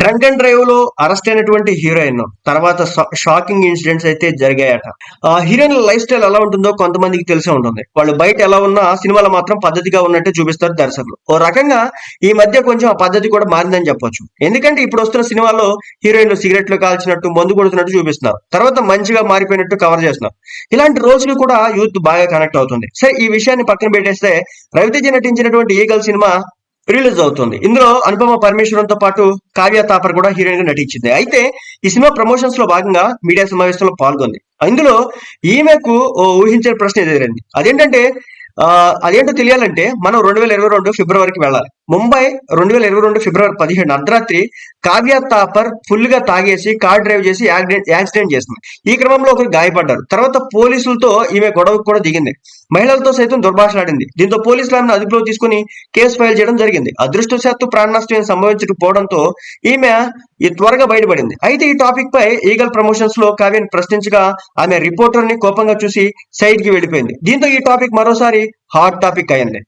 Drunk and డ్రైవ్లో arrest అయినటువంటి heroine. తర్వాత షాకింగ్ ఇన్సిడెంట్స్ అయితే జరిగాయట. ఆ హీరోయిన్ లైఫ్ స్టైల్ ఎలా ఉంటుందో కొంతమందికి తెలిసే ఉంటుంది. వాళ్ళు బయట ఎలా ఉన్నా సినిమాలో మాత్రం పద్ధతిగా ఉన్నట్టే చూపిస్తారు దర్శకులు. ఓ రకంగా ఈ మధ్య కొంచెం ఆ పద్ధతి కూడా మారిందని చెప్పొచ్చు. ఎందుకంటే ఇప్పుడు వస్తున్న సినిమాలో హీరోయిన్లు సిగరెట్లు కాల్చినట్టు మందు కొడుతున్నట్టు చూపిస్తున్నారు. తర్వాత మంచిగా మారిపోయినట్టు కవర్ చేస్తున్నారు. ఇలాంటి రోజులు కూడా యూత్ బాగా కనెక్ట్ అవుతుంది. సరే ఈ విషయాన్ని పక్కన పెట్టేస్తే రవితేజ నటించినటువంటి ఈగల్ సినిమా రిలీజ్ అవుతుంది. ఇందులో అనుపమ పరమేశ్వరంతో పాటు కావ్య తాపర్ కూడా హీరోయిన్గా నటించింది. అయితే ఈ సినిమా ప్రమోషన్స్లో భాగంగా మీడియా సమావేశంలో పాల్గొంది. ఇందులో ఈమెకు ఓ ఊహించిన ప్రశ్న ఎదురైంది. అదేంటంటే అదేంటో తెలియాలంటే మనం రెండు వేల ఇరవై రెండు ఫిబ్రవరికి వెళ్ళాలి. ముంబై రెండు వేల ఇరవై రెండు ఫిబ్రవరి పదిహేను అర్ధరాత్రి కావ్య తాపర్ ఫుల్గా తాగేసి కార్ డ్రైవ్ చేసి యాక్సిడెంట్ చేసింది. ఈ క్రమంలో ఒకరు గాయపడ్డారు. తర్వాత పోలీసులతో ఈమె గొడవకు కూడా దిగింది. మహిళలతో సైతం దుర్భాషలాడింది. దీంతో పోలీసులు ఆమెను అదుపులో తీసుకుని కేసు ఫైల్ చేయడం జరిగింది. అదృష్టశాత్తు ప్రాణ నష్టం సంభవించకపోవడంతో ఈమె త్వరగా బయటపడింది. అయితే ఈ టాపిక్ పై ఈగల్ ప్రమోషన్స్లో కావ్యను ప్రశ్నించగా ఆమె రిపోర్టర్ని కోపంగా చూసి సైడ్కి వెళ్ళిపోయింది. దీంతో ఈ టాపిక్ మరోసారి హాట్ టాపిక్ అయ్యండి.